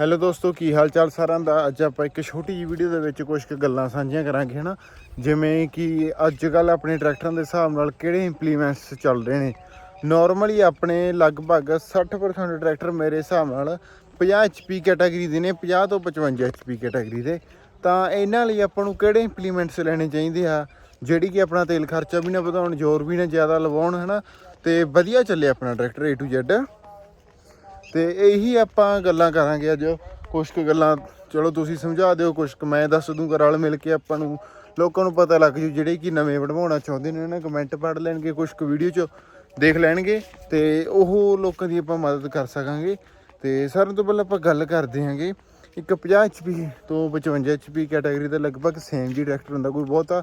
Hello ਦੋਸਤੋ, ਕੀ ਹਾਲ ਚਾਲ ਸਾਰਿਆਂ ਦਾ? ਅੱਜ ਆਪਾਂ ਇੱਕ ਛੋਟੀ ਜਿਹੀ ਵੀਡੀਓ ਦੇ ਵਿੱਚ ਕੁਝ ਕੁ ਗੱਲਾਂ ਸਾਂਝੀਆਂ ਕਰਾਂਗੇ, ਹਨਾ? ਜਿਵੇਂ ਕਿ ਅੱਜ ਕੱਲ ਆਪਣੇ ਟਰੈਕਟਰਾਂ ਦੇ ਹਿਸਾਬ ਨਾਲ ਕਿਹੜੇ ਇੰਪਲੀਮੈਂਟਸ ਚੱਲ ਰਹੇ ਨੇ? ਨਾਰਮਲੀ ਆਪਣੇ ਲਗਭਗ 60% ਟਰੈਕਟਰ ਮੇਰੇ ਹਿਸਾਬ ਨਾਲ 50 HP ਕੈਟਾਗਰੀ ਦੇ ਨੇ 50 ਤੋਂ 55 HP ਕੈਟਾਗਰੀ ਦੇ। ਤਾਂ ਇਹਨਾਂ ਲਈ ਆਪਾਂ ਨੂੰ ਕਿਹੜੇ ਇੰਪਲੀਮੈਂਟਸ ਲੈਣੇ ਚਾਹੀਦੇ ਆ? ਜਿਹੜੀ ਕਿ ਆਪਣਾ ਤੇਲ ਖਰਚਾ ਵੀ ਨਾ ਵਧਾਉਣ, ਜ਼ੋਰ ਵੀ ਨਾ ਜ਼ਿਆਦਾ ਲਵਾਉਣ, ਹਨਾ? ਤੇ ਵਧੀਆ ਚੱਲੇ ਆਪਣਾ ਟਰੈਕਟਰ A to Z ਤੇ ਇਹੀ ਆਪਾਂ ਗੱਲਾਂ ਕਰਾਂਗੇ ਅੱਜ। ਕੁਝ ਕੁ ਗੱਲਾਂ, ਚਲੋ ਤੁਸੀਂ ਸਮਝਾ ਦਿਓ ਕੁਝ ਕੁ, ਮੈਂ ਦੱਸ ਦੂੰਗਾ ਰਲ ਮਿਲ ਕੇ ਆਪਾਂ ਨੂੰ। ਲੋਕਾਂ ਨੂੰ ਪਤਾ ਲੱਗ ਜੂ ਜਿਹੜੇ ਕਿ ਨਵੇਂ ਬਣਵਾਉਣਾ ਚਾਹੁੰਦੇ ਨੇ ਨਾ ਕਮੈਂਟ ਪੜ੍ਹ ਲੈਣਗੇ ਕੁਝ ਕੁ ਵੀਡੀਓ 'ਚ ਦੇਖ ਲੈਣਗੇ ਤੇ ਉਹ ਲੋਕਾਂ ਦੀ ਆਪਾਂ ਮਦਦ ਕਰ ਸਕਾਂਗੇ। ਤੇ ਸਾਰਿਆਂ ਤੋਂ ਪਹਿਲਾਂ ਆਪਾਂ ਗੱਲ ਕਰਦੇ ਹਾਂਗੇ, ਇੱਕ 50 HP ਤੋਂ 55 HP ਕੈਟਾਗਰੀ ਦਾ ਲਗਭਗ ਸੇਮ ਜੀ ਟਰੈਕਟਰ ਹੁੰਦਾ, ਕੋਈ ਬਹੁਤਾ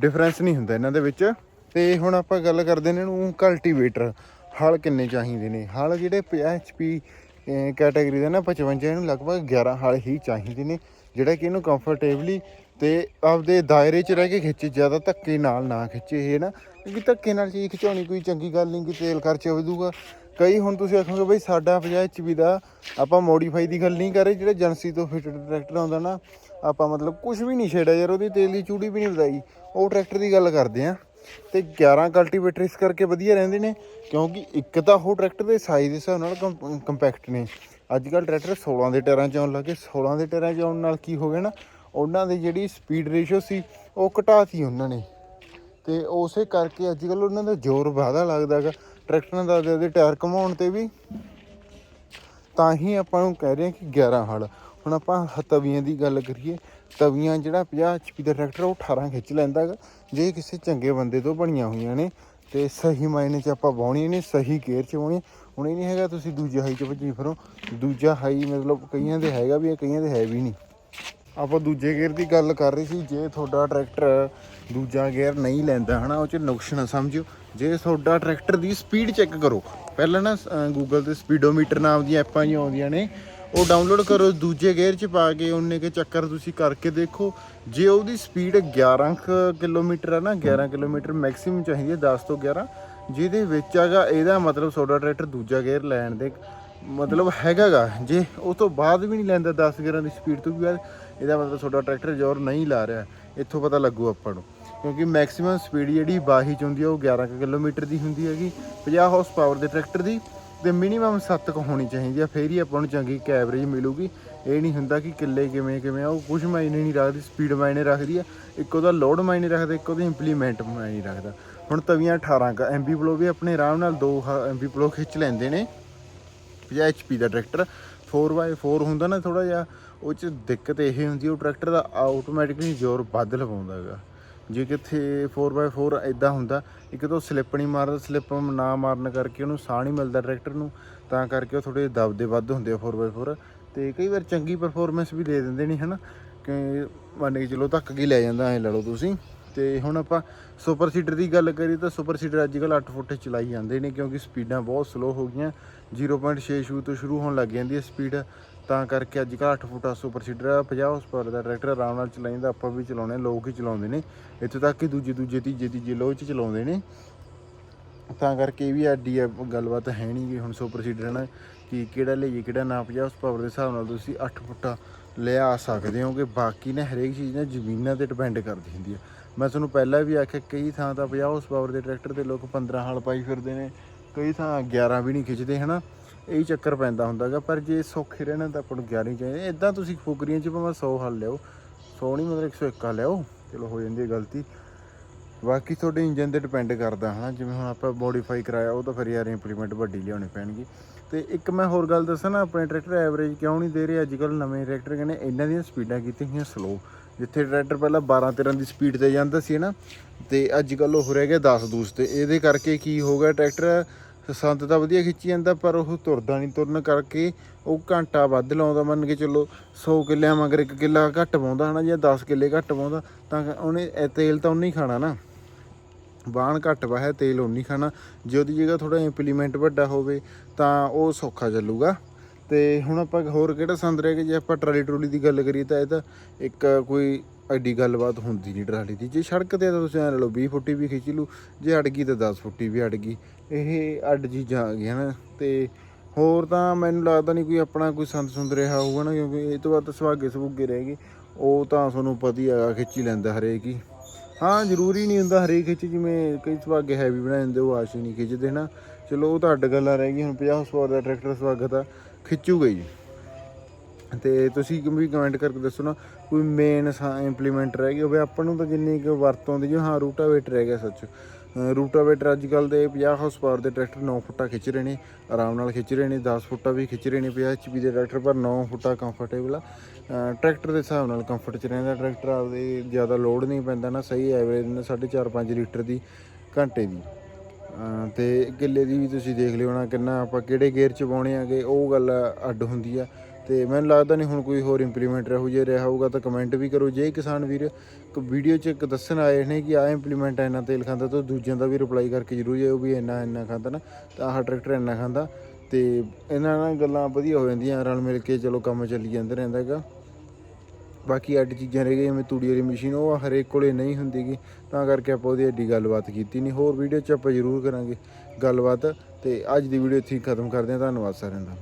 ਡਿਫਰੈਂਸ ਨਹੀਂ ਹੁੰਦਾ ਇਹਨਾਂ ਦੇ ਵਿੱਚ। ਤੇ ਹੁਣ ਆਪਾਂ ਗੱਲ ਕਰਦੇ ਨੇ ਇਹਨੂੰ ਕਲਟੀਵੇਟਰ ਹਲ ਕਿੰਨੇ ਚਾਹੀਦੇ ਨੇ? ਹਲ ਜਿਹੜੇ 50 HP ਕੈਟਾਗਰੀ ਦਾ ਨਾ 55 ਇਹਨੂੰ ਲਗਭਗ 11 ਹਲ ਹੀ ਚਾਹੀਦੇ ਨੇ, ਜਿਹੜਾ ਕਿ ਇਹਨੂੰ ਕੰਫਰਟੇਬਲੀ ਤੇ ਆਪਦੇ ਦਾਇਰੇ 'ਚ ਰਹਿ ਕੇ ਖਿੱਚੇ, ਜ਼ਿਆਦਾ ਧੱਕੇ ਨਾਲ ਨਾ ਖਿੱਚੇ ਇਹ ਨਾ, ਕਿਉਂਕਿ ਧੱਕੇ ਨਾਲ ਚੀਜ਼ ਖਿਚਾਉਣੀ ਕੋਈ ਚੰਗੀ ਗੱਲ ਨਹੀਂ ਕਿ ਤੇਲ ਖਰਚਾ ਵਧੂਗਾ ਕਈ ਹੁਣ ਤੁਸੀਂ ਆਖੋਗੇ ਬਈ ਸਾਡਾ 50 HP ਦਾ ਆਪਾਂ ਮੋਡੀਫਾਈ ਦੀ ਗੱਲ ਨਹੀਂ ਕਰ ਰਹੇ, ਜਿਹੜੇ ਏਜੰਸੀ ਤੋਂ ਫਿਟਡ ਟਰੈਕਟਰ ਆਉਂਦਾ ਨਾ, ਆਪਾਂ ਮਤਲਬ ਕੁਝ ਵੀ ਨਹੀਂ ਛੇੜਿਆ ਯਾਰ, ਉਹਦੀ ਤੇਲ ਦੀ ਚੂੜੀ ਵੀ ਨਹੀਂ ਵਧਾਈ, ਉਹ ਟਰੈਕਟਰ ਦੀ ਗੱਲ ਕਰਦੇ ਆ। ਤੇ 11 ਕਲਟੀਵੇਟਰ ਇਸ ਕਰਕੇ ਵਧੀਆ ਰਹਿੰਦੇ ਨੇ, ਕਿਉਂਕਿ ਇੱਕ ਤਾਂ ਉਹ ਟਰੈਕਟਰ ਦੇ ਸਾਈਜ਼ ਦੇ ਹਿਸਾਬ ਨਾਲ ਕੰਪੈਕਟ ਨੇ। ਅੱਜ ਕੱਲ ਟਰੈਕਟਰ 16 ਦੇ ਟਾਇਰਾਂ 'ਚ ਆਉਣ ਲੱਗੇ। 16 ਦੇ ਟਾਇਰਾਂ 'ਚ ਆਉਣ ਨਾਲ ਕੀ ਹੋ ਗਿਆ ਨਾ, ਉਹਨਾਂ ਦੀ ਜਿਹੜੀ ਸਪੀਡ ਰੇਸ਼ੋ ਸੀ, ਉਹ ਘਟਾਤੀ ਉਹਨਾਂ ਨੇ। ਤੇ ਉਸੇ ਕਰਕੇ ਅੱਜ ਕੱਲ ਉਹਨਾਂ ਦਾ ਜ਼ੋਰ ਵਾਧਾ ਲੱਗਦਾਗਾ ਟਰੈਕਟਰਾਂ ਦਾ ਦੇ ਟਾਇਰ ਘਮਾਉਣ ਤੇ ਵੀ ਤਾਂ ਹੀ ਆਪਾਂ ਨੂੰ ਕਹਿ ਰਹੇ ਹਾਂ ਕਿ 11 ਹਲ ਹੁਣ ਆਪਾਂ ਹ- ਤਵੀਆਂ ਦੀ ਗੱਲ ਕਰੀਏ, ਤਵੀਆਂ ਜਿਹੜਾ 50 HP ਦਾ ਟਰੈਕਟਰ ਉਹ 18 ਖਿੱਚ ਲੈਂਦਾ ਗਾ। ਜੇ ਕਿਸੇ ਚੰਗੇ ਬੰਦੇ ਤੋਂ ਬਣੀਆਂ ਹੋਈਆਂ ਨੇ, ਤੇ ਸਹੀ ਮਾਇਨੇ 'ਚ ਆਪਾਂ ਵਾਉਣੀਆਂ ਨੇ, ਸਹੀ ਕੇਅਰ 'ਚ ਵਾਉਣੀਆਂ ਹੁਣ ਇਹ ਨਹੀਂ ਹੈਗਾ ਤੁਸੀਂ ਦੂਜੇ ਹਾਈ 'ਚ ਭੱਜੀ ਫਿਰੋ। ਦੂਜਾ ਹਾਈ ਮਤਲਬ ਕਈਆਂ ਦੇ ਹੈਗਾ ਵੀ ਹੈ ਕਈਆਂ ਦੇ ਹੈ ਵੀ ਨਹੀਂ। ਆਪਾਂ ਦੂਜੇ ਗੇਅਰ ਦੀ ਗੱਲ ਕਰ ਰਹੇ ਸੀ, ਜੇ ਤੁਹਾਡਾ ਟਰੈਕਟਰ ਦੂਜਾ ਗੇਅਰ ਨਹੀਂ ਲੈਂਦਾ, ਹਨਾ, ਉਹ ਚ ਨੁਕਸ ਨਾ ਸਮਝਿਓ। ਜੇ ਤੁਹਾਡਾ ਟਰੈਕਟਰ ਦੀ ਸਪੀਡ ਚੈੱਕ ਕਰੋ, ਪਹਿਲਾਂ ਨਾ ਗੂਗਲ ਤੇ ਸਪੀਡੋਮੀਟਰ ਨਾਮ ਦੀਆਂ ਐਪਾਂ ਹੀ ਆਉਂਦੀਆਂ ਨੇ, ਉਹ ਡਾਊਨਲੋਡ ਕਰੋ, ਦੂਜੇ ਗੇਅਰ 'ਚ ਪਾ ਕੇ ਉਹਨੇ ਕੇ ਚੱਕਰ ਤੁਸੀਂ ਕਰਕੇ ਦੇਖੋ। ਜੇ ਉਹਦੀ ਸਪੀਡ 11 ਕੁ ਕਿਲੋਮੀਟਰ ਹੈ ਨਾ 11 ਕਿਲੋਮੀਟਰ ਮੈਕਸਿਮਮ ਚਾਹੀਦੀ ਹੈ 10 ਤੋਂ 11 ਜਿਹਦੇ ਵਿੱਚ ਹੈਗਾ, ਇਹਦਾ ਮਤਲਬ ਤੁਹਾਡਾ ਟਰੈਕਟਰ ਦੂਜਾ ਗੇਅਰ ਲੈਣ ਦੇ ਮਤਲਬ ਹੈਗਾਗਾ, ਜੇ ਉਹ ਤੋਂ ਬਾਅਦ ਵੀ ਨਹੀਂ ਲੈਂਦਾ 10 11 ਦੀ ਸਪੀਡ ਤੋਂ ਵੀ ਬਾਅਦ, ਇਹਦਾ ਮਤਲਬ ਤੁਹਾਡਾ ਟਰੈਕਟਰ ਜ਼ੋਰ ਨਹੀਂ ਲਾ ਰਿਹਾ, ਇੱਥੋਂ ਪਤਾ ਲੱਗੂ ਆਪਾਂ ਨੂੰ। ਕਿਉਂਕਿ ਮੈਕਸਿਮਮ ਸਪੀਡ ਜਿਹੜੀ ਬਾਹੀ ਚ ਹੁੰਦੀ ਆ, ਉਹ 11 ਕੁ ਕਿਲੋਮੀਟਰ ਦੀ ਹੁੰਦੀ ਹੈਗੀ 50 ਹਾਰਸ ਪਾਵਰ ਦੇ ਟਰੈਕਟਰ ਦੀ, ਤੇ ਮਿਨੀਮਮ 7 ਕੁ ਹੋਣੀ ਚਾਹੀਦੀ ਆ, ਫੇਰ ਹੀ ਆਪਾਂ ਨੂੰ ਚੰਗੀ ਕੈਵਰੇਜ ਮਿਲੂਗੀ। ਇਹ ਨਹੀਂ ਹੁੰਦਾ ਕਿ ਕਿੱਲੇ ਕਿਵੇਂ ਕਿਵੇਂ ਆ, ਉਹ ਕੁਝ ਮਾਇਨੇ ਨਹੀਂ ਰੱਖਦੀ ਸਪੀਡ ਮਾਇਨੇ ਰੱਖਦੀ ਆ, ਇੱਕ ਉਹਦਾ ਲੋਡ ਮਾਇਨੇ ਰੱਖਦਾ, ਇੱਕ ਉਹਦਾ ਇੰਪਲੀਮੈਂਟ ਮਾਇਨੇ ਰੱਖਦਾ। ਹੁਣ ਤਵੀਆਂ 18 ਕ ਐਮਬੀ ਪਲੋ ਵੀ ਆਪਣੇ ਆਰਾਮ ਨਾਲ 2 ਐਮਬੀ ਪਲੋ ਖਿੱਚ ਲੈਂਦੇ ਨੇ। 50 HP ਦਾ ਟਰੈਕਟਰ 4x4 ਹੁੰਦਾ ਨਾ ਥੋੜਾ ਜਿਹਾ, ਉਹ ਚ ਦਿੱਕਤ ਇਹ ਹੁੰਦੀ ਉਹ ਟਰੈਕਟਰ ਦਾ ਆਟੋਮੈਟਿਕਲੀ ਜ਼ੋਰ ਵੱਧ ਲਵਾਉਂਦਾ ਹੈਗਾ। ਜੇ ਕਿਥੇ 4x4 ਇਦਾਂ ਹੁੰਦਾ, ਇੱਕ ਤਾਂ ਸਲਿੱਪ ਨਹੀਂ ਮਾਰਦਾ ਸਲਿੱਪ ਨਾ ਮਾਰਨ ਕਰਕੇ ਉਹਨੂੰ ਸਾਹ ਨਹੀਂ ਮਿਲਦਾ ਟਰੈਕਟਰ ਨੂੰ, ਤਾਂ ਕਰਕੇ ਉਹ ਥੋੜੇ ਦਬਦੇ ਵੱਧ ਹੁੰਦੇ ਆ 4x4 ਤੇ ਕਈ ਵਾਰ ਚੰਗੀ ਪਰਫਾਰਮੈਂਸ ਵੀ ਦੇ ਦਿੰਦੇ ਨੇ, ਹਨਾ? ਕਿ ਮੰਨ ਕੇ ਚਲੋ ਧੱਕ ਕੇ ਲੈ ਜਾਂਦਾ, ਐ ਲੈ ਲਓ ਤੁਸੀਂ। ਤੇ ਹੁਣ ਆਪਾਂ ਸੁਪਰ ਸੀਡਰ ਦੀ ਗੱਲ ਕਰੀਏ ਤਾਂ ਸੁਪਰ ਸੀਡਰ ਅੱਜ ਕੱਲ੍ਹ 8 ਫੁੱਟ ਚਲਾਈ ਜਾਂਦੇ ਨੇ ਕਿਉਂਕਿ ਸਪੀਡਾਂ ਬਹੁਤ ਸਲੋ ਹੋ ਗਈਆਂ। 0.6 ਸ਼ੂ ਤੋਂ ਸ਼ੁਰੂ ਹੋਣ ਲੱਗ ਜਾਂਦੀ ਹੈ ਸਪੀਡ। ਤਾਂ ਕਰਕੇ ਅੱਜ ਕੱਲ੍ਹ 8 ਫੁੱਟਾ ਸੁਪਰ ਸੀਡਰ 50 ਹਾਰਸ ਪਾਵਰ ਦਾ ਟਰੈਕਟਰ ਆਰਾਮ ਨਾਲ ਚਲਾਈਂਦਾ, ਆਪਾਂ ਵੀ ਚਲਾਉਣੇ ਲੋਕ ਹੀ ਚਲਾਉਂਦੇ ਨੇ। ਇੱਥੋਂ ਤੱਕ ਕਿ ਦੂਜੇ ਦੂਜੇ ਤੀਜੇ ਤੀਜੇ ਲੋਹ 'ਚ ਚਲਾਉਂਦੇ ਨੇ। ਤਾਂ ਕਰਕੇ ਇਹ ਵੀ ਐਡੀ ਗੱਲਬਾਤ ਹੈ ਨਹੀਂ ਕਿ ਹੁਣ ਸੁਪਰ ਸੀਡਰ ਨਾ ਕਿ ਕਿਹੜਾ ਲਈਏ, ਕਿਹੜਾ ਨਾ 50 ਉਸ ਪਾਵਰ ਦੇ ਹਿਸਾਬ ਨਾਲ ਤੁਸੀਂ 8 ਫੁੱਟਾ ਲਿਆ ਸਕਦੇ ਹੋ ਕਿ ਬਾਕੀ ਨੇ ਹਰੇਕ ਚੀਜ਼ ਨਾ ਜ਼ਮੀਨਾਂ ਤੇ ਡਿਪੈਂਡ ਕਰਦੀ ਹੁੰਦੀ ਹੈ ਮੈਂ ਤੁਹਾਨੂੰ ਪਹਿਲਾਂ ਵੀ ਆਖਿਆ, ਕਈ ਥਾਂ ਤਾਂ 50 ਹਾਰਸ ਪਾਵਰ ਦੇ ਟਰੈਕਟਰ ਤੇ ਲੋਕ 15 ਹਲ ਪਾਈ ਫਿਰਦੇ ਨੇ, ਕਈ ਥਾਂ 11 ਵੀ ਨਹੀਂ ਖਿੱਚਦੇ, ਹਨਾ? ਇਹ ਚੱਕਰ ਪੈਂਦਾ ਹੁੰਦਾਗਾ ਪਰ ਜੇ ਸੌਖੇ ਰਹਿਣਾ ਤਾਂ ਆਪਾਂ ਨੂੰ 11 ਹੀ ਚਾਹੀਦੇ। ਇਦਾਂ ਤੁਸੀਂ ਫੁਕਰੀਆਂ 'ਚ ਭਾਵੇਂ 100 ਹਲ ਲਿਓ 100 ਨਹੀਂ ਮਤਲਬ 101 ਹਲ ਲਿਓ ਚਲੋ ਹੋ ਜਾਂਦੀ ਹੈ ਗਲਤੀ। ਬਾਕੀ ਤੁਹਾਡੇ ਇੰਜਨ ਤੇ ਡਿਪੈਂਡ ਕਰਦਾ, ਹਨਾ? ਜਿਵੇਂ ਹੁਣ ਆਪਾਂ ਮੋਡੀਫਾਈ ਕਰਾਇਆ, ਉਹ ਤਾਂ ਫਿਰ ਯਾਰ ਇੰਪਲੀਮੈਂਟ ਵੱਡੀ ਲਿਆਉਣੀ ਪੈਣਗੀ। ਤੇ ਇੱਕ ਮੈਂ ਹੋਰ ਗੱਲ ਦੱਸਾਂ ਨਾ, ਆਪਣੇ ਟਰੈਕਟਰ ਐਵਰੇਜ ਕਿਉਂ ਨਹੀਂ ਦੇ ਰਹੇ? ਅੱਜ ਕੱਲ ਨਵੇਂ ਟਰੈਕਟਰ ਕਹਿੰਦੇ, ਇਹਨਾਂ ਦੀਆਂ ਸਪੀਡਾਂ ਕੀਤੀਆਂ ਹੋਈਆਂ ਸਲੋ ਜਿੱਥੇ ਟਰੈਕਟਰ ਪਹਿਲਾਂ 12 13 ਦੀ ਸਪੀਡ ਤੇ ਜਾਂਦਾ ਸੀ ਨਾ, ਤੇ ਅੱਜ ਕੱਲ ਉਹ ਰਹਿ ਗਿਆ 10 ਦੂਸ ਤੇ। ਇਹਦੇ ਕਰਕੇ ਕੀ ਹੋ ਗਿਆ, ਟਰੈਕਟਰ ਸੰਦ ਤਾਂ ਵਧੀਆ ਖਿੱਚੀ ਜਾਂਦਾ, ਪਰ ਉਹ ਤੁਰਦਾ ਨਹੀਂ। ਤੁਰਨ ਕਰਕੇ ਉਹ ਘੰਟਾ ਵੱਧ ਲਾਉਂਦਾ, ਮੰਨ ਕੇ ਚੱਲੋ 100 ਕਿੱਲਿਆਂ ਮਗਰ ਇੱਕ ਕਿੱਲਾ ਘੱਟ ਪਾਉਂਦਾ ਹਨਾ, ਜਾਂ 10 ਕਿੱਲੇ ਘੱਟ ਪਾਉਂਦਾ, ਤਾਂ ਉਹਨੇ ਤੇਲ ਤਾਂ ਉਹਨੇ ਹੀ ਖਾਣਾ ਨਾ। ਬਾਣ ਘੱਟ ਵਾ ਹੈ ਤੇਲ ਉਨੀ ਖਾਣਾ। ਜੇ ਉਹਦੀ ਜਗ੍ਹਾ ਥੋੜਾ ਇੰਪਲੀਮੈਂਟ ਵੱਡਾ ਹੋਵੇ, ਤਾਂ ਉਹ ਸੌਖਾ ਚੱਲੂਗਾ। ਤੇ ਹੁਣ ਆਪਾਂ ਹੋਰ ਕਿਹੜਾ ਸੰਦ ਰਹਿ ਗਿਆ? ਜੇ ਆਪਾਂ ਟਰਾਲੀ ਟਰੋਲੀ ਦੀ ਗੱਲ ਕਰੀਏ ਤਾਂ ਇਹ ਤਾਂ ਇੱਕ ਕੋਈ ਐਡੀ ਗੱਲਬਾਤ ਹੁੰਦੀ ਨਹੀਂ ਟਰਾਲੀ ਦੀ। ਜੇ ਸੜਕ ਤੇ ਤਾਂ ਤੁਸੀਂ ਐ ਲਓ 20 ਫੁੱਟੀ ਵੀ ਖਿੱਚ ਲੂ ਜੇ ਅੜ ਗਈ ਤਾਂ 10 ਫੁੱਟੀ ਵੀ ਅੜ ਗਈ। ਇਹ ਅੱਡ ਚੀਜ਼ਾਂ ਆ ਗਈਆਂ ਨਾ। ਤੇ ਹੋਰ ਤਾਂ ਮੈਨੂੰ ਲੱਗਦਾ ਨਹੀਂ ਕੋਈ ਆਪਣਾ ਕੋਈ ਸੰਦ ਸੁੰਦ ਰਿਹਾ ਹੋਊਗਾ ਨਾ, ਕਿਉਂਕਿ ਇਹ ਤੋਂ ਬਾਅਦ ਤਾਂ ਸੁਹਾਗੇ ਸੁਭੂਗੇ ਰਹਿ ਗਏ। ਉਹ ਤਾਂ ਤੁਹਾਨੂੰ ਪਤਾ ਹੀ ਹੈਗਾ ਖਿੱਚੀ ਲੈਂਦਾ ਹਰੇਕ ਹੀ। ਹਾਂ, ਜ਼ਰੂਰੀ ਨਹੀਂ ਹੁੰਦਾ ਹਰੇਕ ਖਿੱਚ, ਜਿਵੇਂ ਕਈ ਸੁਹਾਗੇ ਹੈਵੀ ਬਣਾ ਦਿੰਦੇ ਉਹ ਆਸ਼ੀ ਨਹੀਂ ਖਿੱਚਦੇ ਨਾ ਚਲੋ, ਉਹ ਤਾਂ ਅੱਡ ਗੱਲਾਂ ਰਹਿ ਗਈਆਂ, ਹੁਣ 50 ਹਾਰਸ ਦਾ ਟਰੈਕਟਰ ਸਵਾਗਤ ਆ ਖਿੱਚੂਗਾ ਜੀ। ਤੇ ਤੁਸੀਂ ਵੀ ਕਮੈਂਟ ਕਰਕੇ ਦੱਸੋ ਨਾ, ਕੋਈ ਮੇਨ ਇੰਪਲੀਮੈਂਟ ਰਹਿ ਗਈ। ਹੋਵੇ ਆਪਾਂ ਨੂੰ ਤਾਂ ਜਿੰਨੀ ਕੁ ਵਰਤੋਂ ਦੀ ਜੋ ਹਾਂ ਰੂਟਾਵੇਟਰ ਰਹਿ ਗਿਆ ਸੱਚ। ਰੂਟਾਵੇਟਰ ਅੱਜ ਕੱਲ ਦੇ 50 ਹਾਰਸ ਪਾਵਰ ਦੇ ਟਰੈਕਟਰ 9 ਫੁੱਟਾ ਖਿੱਚ ਰਹੇ ਨੇ, ਆਰਾਮ ਨਾਲ ਖਿੱਚ ਰਹੇ ਨੇ 10 ਫੁੱਟਾ ਵੀ ਖਿੱਚ ਰਹੇ ਨੇ 50 ਐਚਪੀ ਦੇ ਟਰੈਕਟਰ ਪਰ 9 ਫੁੱਟਾ ਕੰਫਰਟੇਬਲ ਆ। ਟਰੈਕਟਰ ਦੇ ਹਿਸਾਬ ਨਾਲ ਕੰਫਰਟ ਚ ਰਹਿੰਦਾ ਟਰੈਕਟਰ ਆਪਦੇ ਜ਼ਿਆਦਾ ਲੋਡ ਨਹੀਂ ਪੈਂਦਾ ਨਾ, ਸਹੀ ਐਵਰੇਜ ਨਾ 4.5 5 ਲੀਟਰ ਦੀ, ਘੰਟੇ ਦੀ। ਤੇ ਕਿੱਲੇ ਦੀ ਵੀ ਤੁਸੀਂ ਦੇਖ ਲਿਓ ਨਾ ਕਿੰਨਾ ਆਪਾਂ ਕਿਹੜੇ ਗੇਅਰ ਚ ਪਾਉਣੇ ਆਗੇ, ਉਹ ਗੱਲ ਅੱਡ ਹੁੰਦੀ ਆ। ਤੇ ਮੈਨੂੰ ਲੱਗਦਾ ਨਹੀਂ ਹੁਣ ਕੋਈ ਹੋਰ ਇੰਪਲੀਮੈਂਟ ਰਹੂ, ਜੇ ਰਿਹਾ ਹੋਊਗਾ ਤਾਂ ਕਮੈਂਟ ਵੀ ਕਰੋ। ਜੇ ਕਿਸਾਨ ਵੀਰ ਇੱਕ ਵੀਡੀਓ ਚ ਇੱਕ ਦੱਸਣ ਆਏ ਨੇ ਕਿ ਆ ਇੰਪਲੀਮੈਂਟ ਇੰਨਾ ਤੇਲ ਖਾਂਦਾ, ਤਾਂ ਦੂਜਿਆਂ ਦਾ ਵੀ ਰਿਪਲਾਈ ਕਰਕੇ ਜ਼ਰੂਰ ਜਾਇਓ ਵੀ ਇੰਨਾ ਇੰਨਾ ਖਾਂਦਾ ਨਾ, ਤਾਂ ਆਹ ਟਰੈਕਟਰ ਇੰਨਾ ਖਾਂਦਾ। ਤੇ ਇਹਨਾਂ ਨਾਲ ਗੱਲਾਂ ਵਧੀਆ ਹੋ ਜਾਂਦੀਆਂ, ਰਲ ਮਿਲ ਕੇ ਚਲੋ ਕੰਮ ਚੱਲੀ ਜਾਂਦਾ ਰਹਿੰਦਾ ਹੈਗਾ। ਬਾਕੀ ਅੱਡ ਚੀਜ਼ਾਂ ਰਹਿ ਗਈਆਂ, ਜਿਵੇਂ ਤੂੜੀ ਵਾਲੀ ਮਸ਼ੀਨ, ਉਹ ਹਰੇਕ ਕੋਲੇ ਨਹੀਂ ਹੁੰਦੀਗੀ। ਤਾਂ ਕਰਕੇ ਆਪਾਂ ਉਹਦੀ ਐਡੀ ਗੱਲਬਾਤ ਕੀਤੀ ਨਹੀਂ। ਹੋਰ ਵੀਡੀਓ 'ਚ ਆਪਾਂ ਜ਼ਰੂਰ ਕਰਾਂਗੇ ਗੱਲਬਾਤ। ਤੇ ਅੱਜ ਦੀ ਵੀਡੀਓ ਇੱਥੇ ਹੀ ਖਤਮ ਕਰਦੇ ਹਾਂ। ਧੰਨਵਾਦ ਸਾਰਿਆਂ ਦਾ।